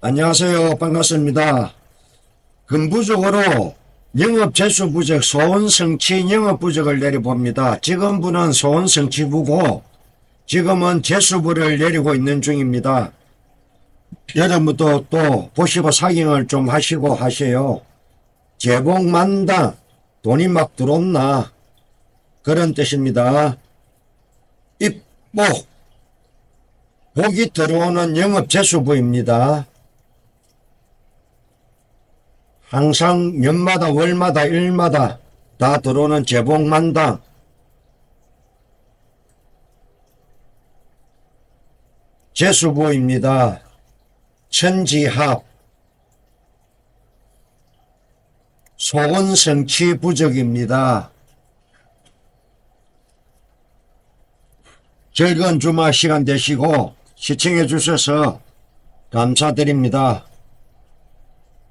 안녕하세요. 반갑습니다. 근부적으로 영업 재수 부적 소원 성취 영업 부적을 내려봅니다. 지금부는 소원 성취부고 지금은 재수부를 내리고 있는 중입니다. 여러분도 또 보시고 확인을 좀 하시고 하세요. 재봉만당 돈이 막 들어온나 그런 뜻입니다. 입복 복이 들어오는 영업 재수부입니다. 항상 년마다 월마다 일마다 다 들어오는 재봉만당 재수부입니다. 천지합 소원성취 부적입니다. 즐거운 주말 시간 되시고 시청해 주셔서 감사드립니다.